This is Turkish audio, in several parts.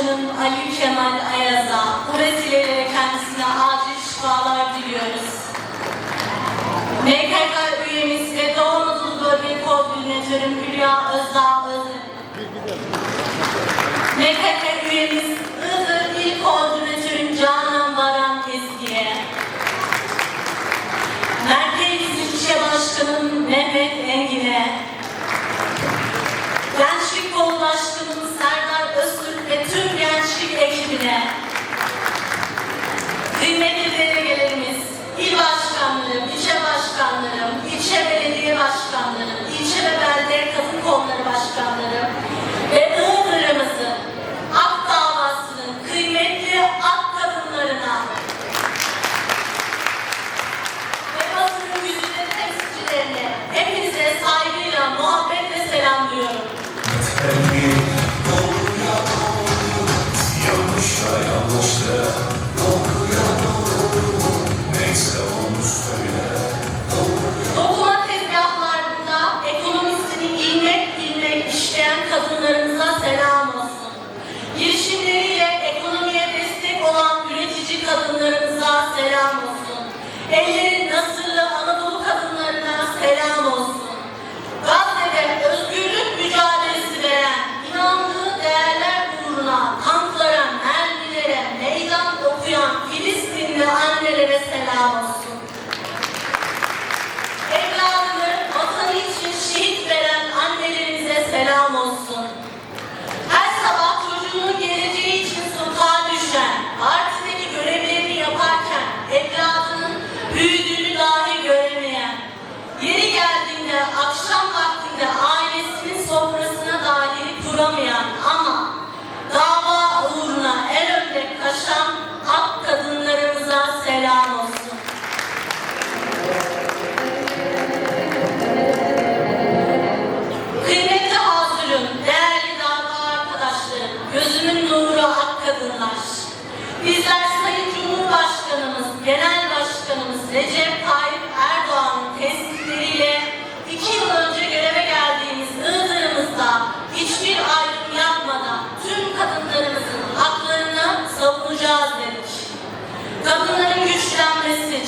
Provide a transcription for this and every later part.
Başkanım Ali Kemal Ayaz'a bu vesileyle kendisine acil şifalar diliyoruz. MKK üyemiz ve Doğu Anadolu Bölge Koordinatörüm Hülya Özdağ Özür. MKK üyemiz Iğdır İl Koordinatörüm Canan Baran Ezgi'ye. Merkez İlçe Başkanım Mehmet Engin'e. ve tüm gençlik ekibine, kıymetli delegelerimiz, il başkanlarım, ilçe başkanlarım, ilçe belediye başkanlarım, ilçe ve belde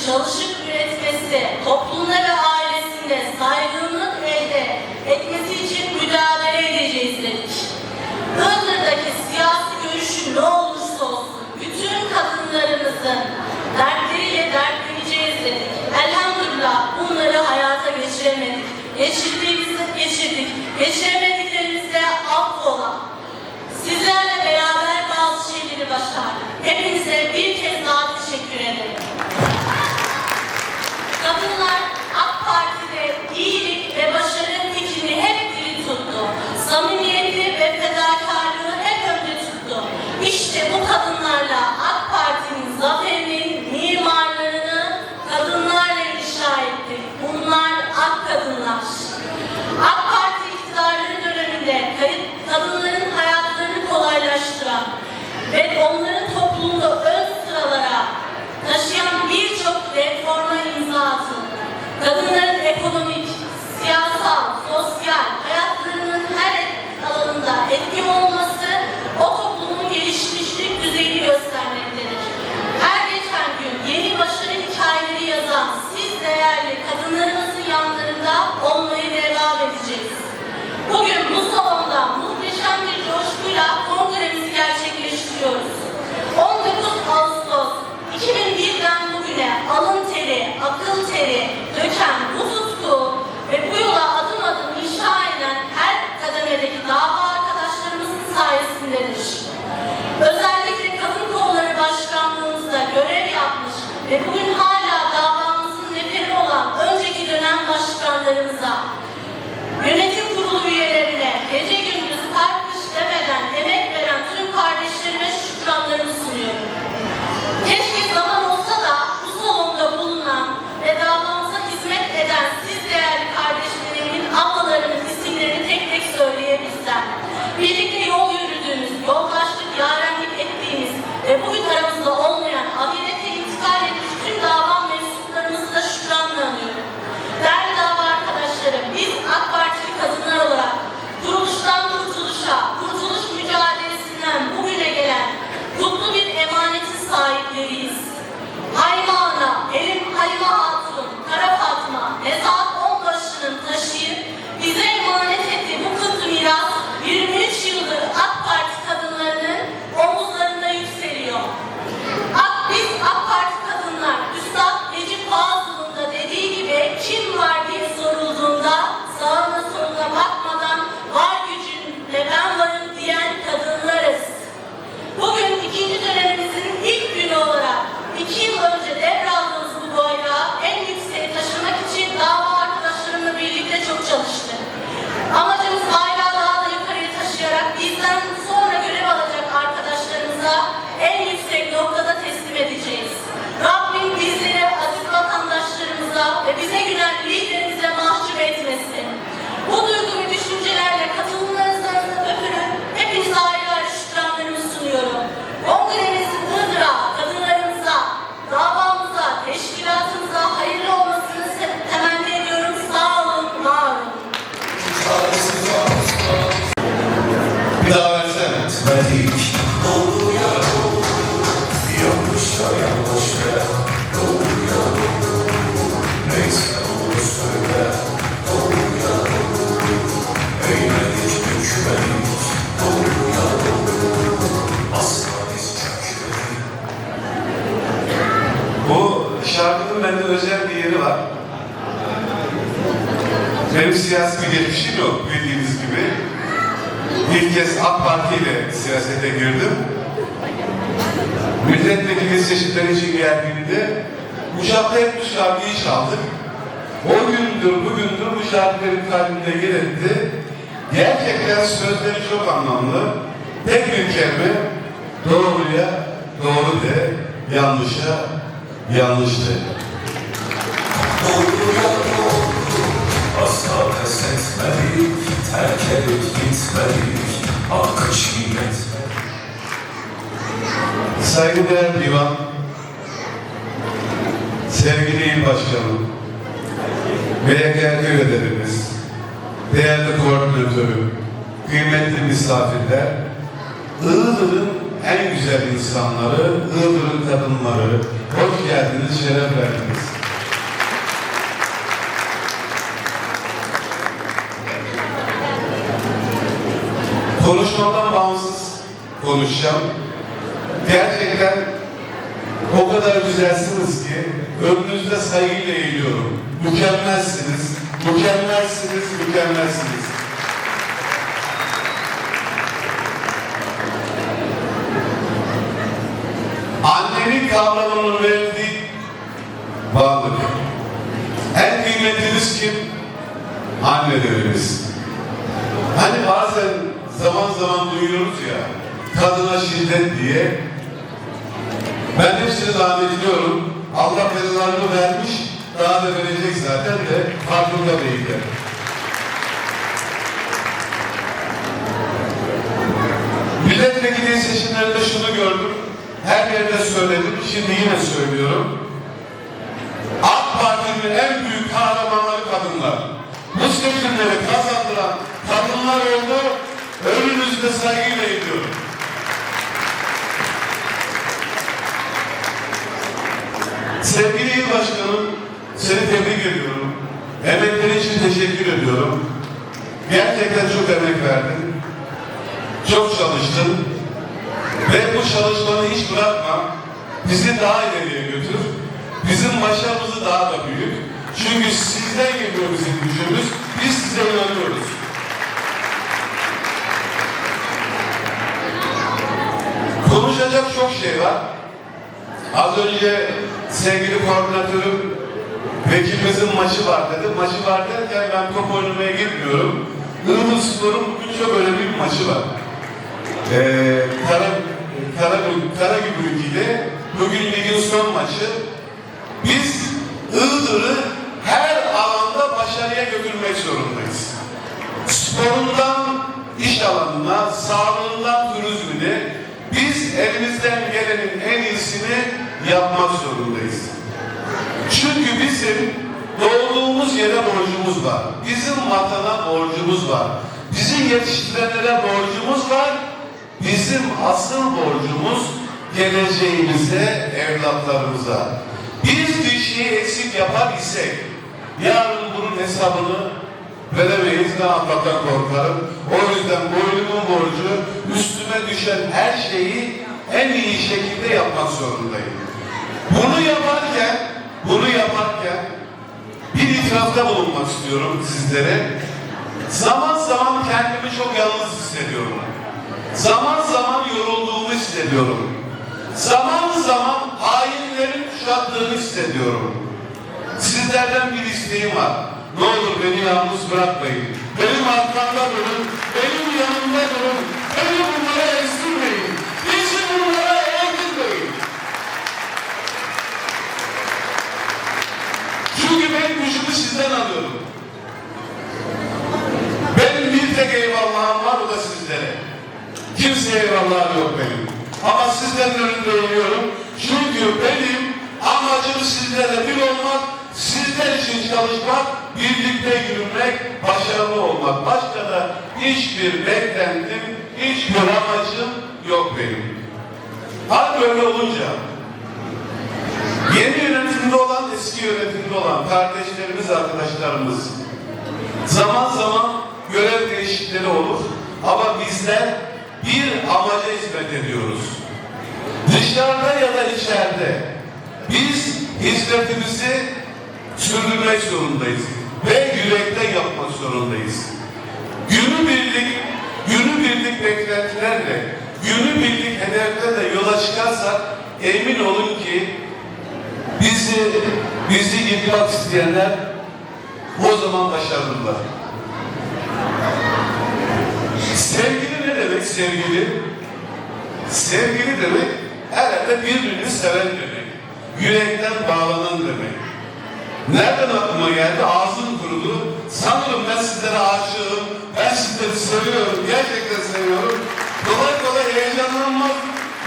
çalışıp üretmesi, toplumuna ve ailesine saygınlık elde etmesi için mücadele edeceğiz dedik. Iğdır'daki siyasi görüşü ne olursa olsun bütün kadınlarımızın dertleriyle dertleneceğiz dedik. Elhamdülillah bunları hayata geçiremedik. Geçirdiğimizi geçirdik. Geçiremediklerimizde affola. Sizlerle beraber bazı şeyleri başardık. Hepinize bir kez daha Benim siyasi bir geçmişim yok bildiğiniz gibi. İlk kez AK Parti ile siyasete girdim. Milletvekili seçimleri için geldiğimde şarkı hep bu şarkıyı çaldık. O gündür, bugündür bu şarkı benim kalbimde yer etti. Gerçekten sözleri çok anlamlı. Tek bir kelime, doğruya doğru de, yanlışa yanlış de. Pes etmedik Terk edip gitmedik Hakkı çiğnetmedik Saygıdeğer divan, sevgili il başkanım, BKK üyelerimiz, değerli koordinatörüm, kıymetli misafirler, Iğdır'ın en güzel insanları, Iğdır'ın kadınları, hoş geldiniz, şeref verdiniz. Konuşmadan bağımsız konuşacağım. Gerçekten o kadar güzelsiniz ki önünüzde saygıyla eğiliyorum. Mükemmelsiniz, mükemmelsiniz, mükemmelsiniz. Annenin kavramının verdiği varlık. En kıymetliniz kim? Annelerimiz. Hani bazen zaman zaman duyuyoruz ya, kadına şiddet diye. Ben hepsini lanet Allah bezalarını vermiş, daha da verecek zaten de farkında değiller. Milletvekili seçimlerinde şunu gördüm, her yerde söyledim, şimdi yine söylüyorum. AK Parti'nin en büyük kahramanları kadınlar. Bu seçimleri kazandıran kadınlar oldu. Önünüzde saygıyla eğiliyorum. Sevgili il başkanım, seni tebrik ediyorum. Emekleri için teşekkür ediyorum. Gerçekten çok emek verdin. Çok çalıştın. Ve bu çalışmanı hiç bırakma. Bizi daha ileriye götür. Bizim başarımızı daha da büyük. Çünkü sizden geliyor bizim gücümüz. Biz size inanıyoruz. Konuşacak çok şey var. Az önce sevgili koordinatörüm vekilimizin maçı var dedi. Maçı var derken ben top oynamaya gitmiyorum. Iğdır Spor'un bugün çok önemli bir maçı var. Ee, Kara, Kara, Karagümrük ile bugün ligin son maçı. Biz Iğdır'ı her alanda başarıya götürmek zorundayız. Sporundan iş alanına, sağlığından elimizden gelenin en iyisini yapmak zorundayız. Çünkü bizim doğduğumuz yere borcumuz var. Bizim vatana borcumuz var. Bizi yetiştirenlere borcumuz var. Bizim asıl borcumuz geleceğimize, evlatlarımıza. Biz bir şeyi eksik yapar isek, yarın bunun hesabını veremeyiz. Ben Allah'tan korkarım. O yüzden boynumun borcu, üstüme düşen her şeyi en iyi şekilde yapmak zorundayım. Bunu yaparken, bunu yaparken bir itirafta bulunmak istiyorum sizlere. Zaman zaman kendimi çok yalnız hissediyorum. Zaman zaman yorulduğumu hissediyorum. Zaman zaman hainlerin kuşattığını hissediyorum. Sizlerden bir isteğim var. Ne olur beni yalnız bırakmayın. Benim arkamda durun, benim yanımda durun. Beni bunlara ezdirmeyin. Bizi bunlara eğdirmeyin. Çünkü ben gücümü sizden alıyorum. Benim bir tek eyvallahım var, o da sizlere. Kimseye eyvallahım yok benim. Ama sizlerin önünde eğiliyorum. Çünkü benim amacım sizlerle bir olmak, sizler için çalışmak, birlikte yürümek, başarılı olmak. Başka da hiçbir beklentim, hiçbir amacım Hal böyle olunca yeni yönetimde olan, eski yönetimde olan kardeşlerimiz, arkadaşlarımız zaman zaman görev değişiklikleri olur. Ama bizler bir amaca hizmet ediyoruz. Dışarıda ya da içeride biz hizmetimizi sürdürmek zorundayız ve yürekten yapmak zorundayız. Günü birlik, günü birlik beklentilerle, günü birlik hedeflerle yola çıkarsak emin olun ki bizi bizi yıkmak isteyenler o zaman başarırlar. Sevgili ne demek sevgili? Sevgili demek herhalde birbirini seven demek. Yürekten bağlanan demek. Nereden aklıma geldi? Ağzım kurudu. Sanırım ben sizlere aşığım. Ben sizleri seviyorum. Gerçekten seviyorum. Kolay kolay heyecanlanmam.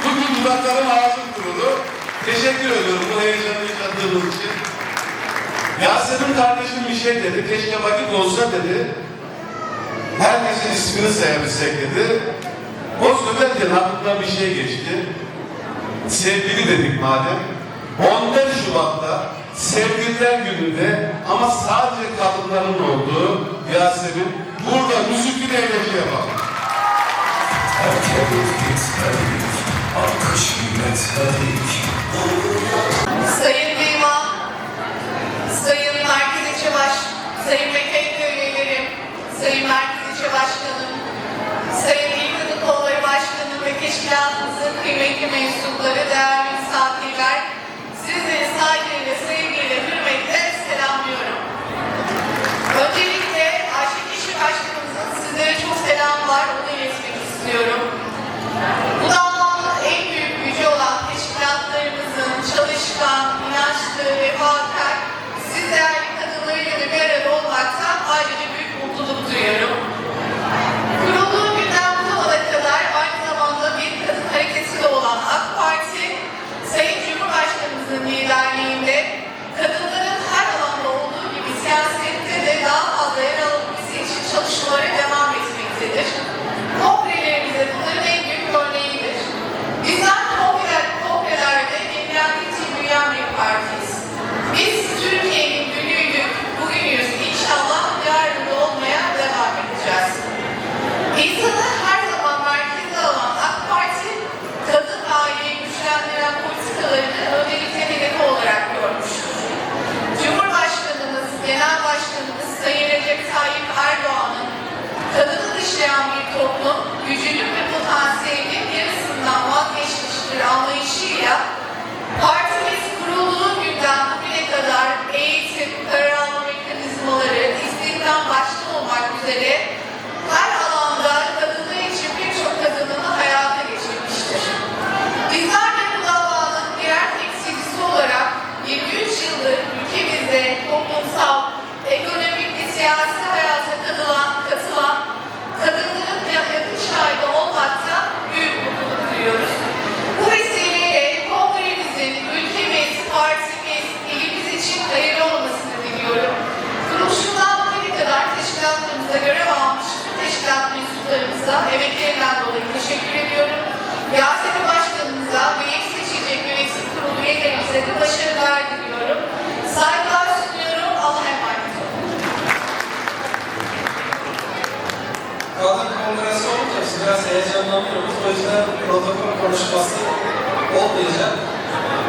Bugün dudaklarım ağzım kurudu. Teşekkür ediyorum bu heyecanı yaşadığınız için. Yasemin kardeşim bir şey dedi. Keşke vakit olsa dedi. Herkesin ismini sayabilsek dedi. O söylerken aklımdan bir şey geçti. Sevgili dedik madem. 14 Şubat'ta Sevgililer Günü'nde ama sadece kadınların olduğu Yasemin burada müzikli eğlence yapalım. Terk edip gitmedik Alkış etmedik Sayın Sayın Merkez Baş, Sayın Mekkeköy üyelerim, Sayın Merkez Başkanım, Sayın İl Kadın Başkanım ve teşkilatımızın kıymetli mensupları, değerli misafirler, sizleri saygıyla, emeklerinden dolayı teşekkür ediyorum. Yasemin Başkanımıza yeni seçilecek yönetim kurulu üyelerimize de başarılar diliyorum. Saygılar sunuyorum. Allah'a emanet olun. Kadın kongresi olunca biz biraz heyecanlanıyoruz. O yüzden protokol konuşması olmayacak.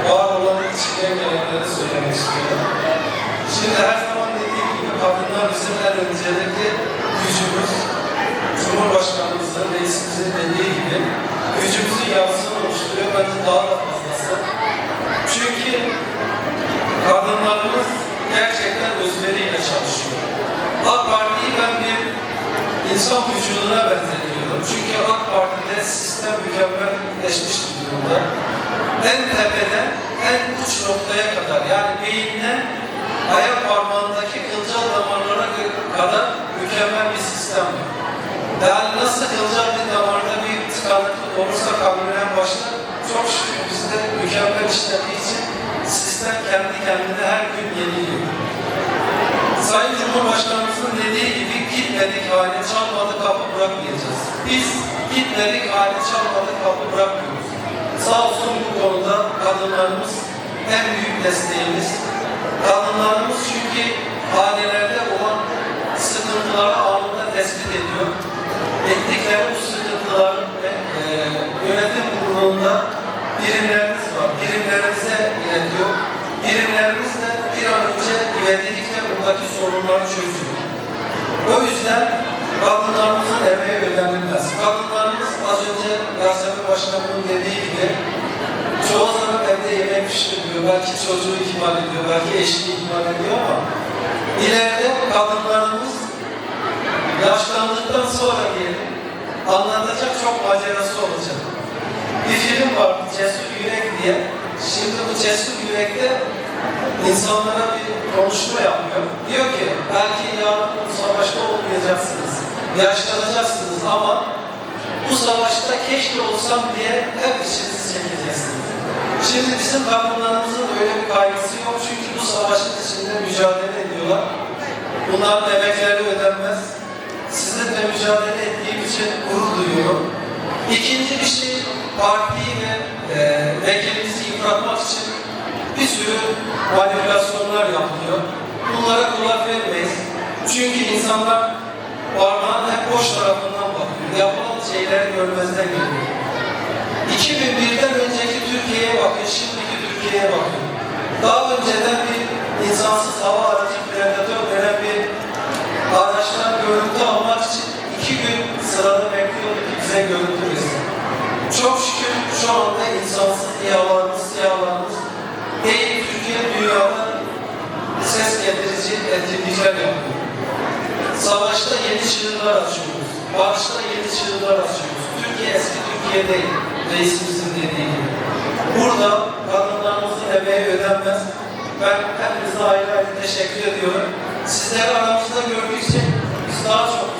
Var olan içinden gelenleri söylemek istiyorum. Şimdi her zaman dediğim gibi kadınlar bizim en öncelikli gücümüz. Cumhurbaşkanımızın, reisimizin dediği gibi gücümüzün yarısını oluşturuyor. Bence daha da fazlası. Çünkü kadınlarımız gerçekten özveriyle çalışıyor. AK Parti'yi ben bir insan vücuduna benzetiyorum. Çünkü AK Parti'de sistem mükemmelleşmiş durumda. En tepeden en uç noktaya kadar yani beyinden ayak parmağındaki kılcal damarlara kadar mükemmel bir sistem var. Yani nasıl kılcal bir damarda bir tıkanıklık olursa kalmayan başlar, çok şükür bizde mükemmel işlediği için sistem kendi kendine her gün yeniliyor. Sayın Cumhurbaşkanımızın dediği gibi gitmedik hali çalmadık kapı bırakmayacağız. Biz gitmedik hali çalmadık kapı bırakmıyoruz. Sağ olsun kadınlarımız en büyük desteğimiz. Kadınlarımız çünkü hanelerde olan sıkıntıları anında tespit ediyor. Bu sıkıntıların ve e, yönetim kurulunda birimlerimiz var. Birimlerimize iletiyor. Birimlerimiz de bir an önce ivedilikle buradaki sorunları çözüyor. O yüzden kadınlarımızın emeği ödenilmez. Kadınlarımız az önce Yasemin Başkanım'ın dediği gibi çoğu zaman evde yemek pişiriyor, belki çocuğu ihmal ediyor, belki eşini ihmal ediyor ama ileride kadınlarımız yaşlandıktan sonra diyelim anlatacak çok macerası olacak. Bir film var Cesur Yürek diye. Şimdi bu Cesur Yürek'te insanlara bir konuşma yapıyor. Diyor ki belki yarın bu savaşta olmayacaksınız, yaşlanacaksınız ama bu savaşta keşke olsam diye hep içinizi çekeceksiniz. Şimdi bizim kadınlarımızın öyle bir kaygısı yok çünkü bu savaşın içinde mücadele ediyorlar. Bunların emekleri ödenmez. Sizinle mücadele ettiğim için gurur duyuyorum. İkinci bir şey partiyi ve e, vekilimizi yıpratmak için bir sürü manipülasyonlar yapılıyor. Bunlara kulak vermeyiz. Çünkü insanlar parmağın hep boş tarafından bakıyor. Yapılan şeyleri görmezden geliyor. 2001'den önceki Türkiye'ye bakın, şimdiki Türkiye'ye bakın. Daha önceden bir insansız hava aracı predatör denen bir araçtan görüntü almak için eski Türkiye değil. Reisimizin dediği gibi. Burada kadınlarımızın emeği ödenmez. Ben hepinize ayrı ayrı teşekkür ediyorum. Sizleri aramızda gördükçe biz daha çok